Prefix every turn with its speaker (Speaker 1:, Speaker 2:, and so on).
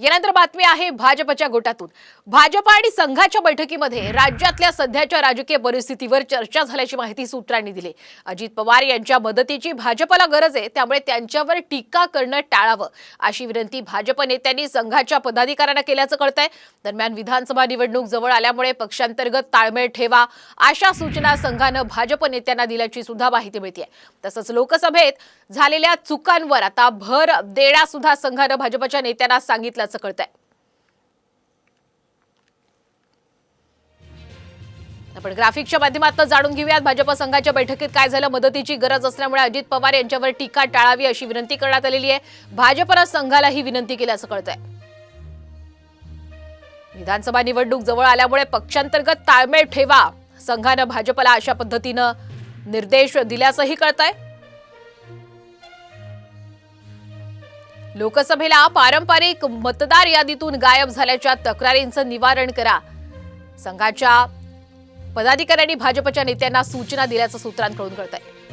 Speaker 1: यानंतर बातमी आहे भाजपच्या गोटातून. भाजप आणि संघाच्या बैठकीमध्ये राज्यातल्या सध्याच्या राजकीय परिस्थितीवर चर्चा झाल्याची माहिती सूत्रांनी दिली. अजित पवार यांच्या मदतीची भाजपला गरज आहे त्यामुळे त्यांच्यावर टीका करणं टाळावं. अशी विनंती भाजप नेत्यांनी संघाच्या पदाधिकाऱ्यांना केल्याचं कळतंय. दरम्यान विधानसभा निवडणूक जवळ आल्यामुळे पक्षांतर्गत ताळमेळ ठेवा अशा सूचना संघानं भाजप नेत्यांना दिल्याची सुद्धा माहिती मिळते तसंच लोकसभेत झालेल्या चुकांवर आता भर देण्यासुद्धा संघानं भाजपच्या नेत्यांना सांगितलं असल्याचं कळत आहे आपण ग्राफिकच्या माध्यमातून जाणून घेऊयात भाजप संघाच्या बैठकीत काय झालं मदतीची गरज असल्यामुळे अजित पवार यांच्यावर टीका टाळावी अशी विनंती करण्यात आलेली आहे. भाजपनं संघाला ही विनंती केल्याचं कळतंय. विधानसभा निवडणूक जवळ आल्यामुळे पक्षांतर्गत ताळमेळ ठेवा संघानं भाजपला अशा पद्धतीनं निर्देश दिल्याचंही कळतंय. लोकसभेला पारंपरिक मतदार यादीतून गायब झाल्याच्या तक्रारींचं निवारण करा. संघाच्या पदाधिकाऱ्यांनी भाजपच्या नेत्यांना सूचना दिल्याचं सूत्रांकडून कळत आहे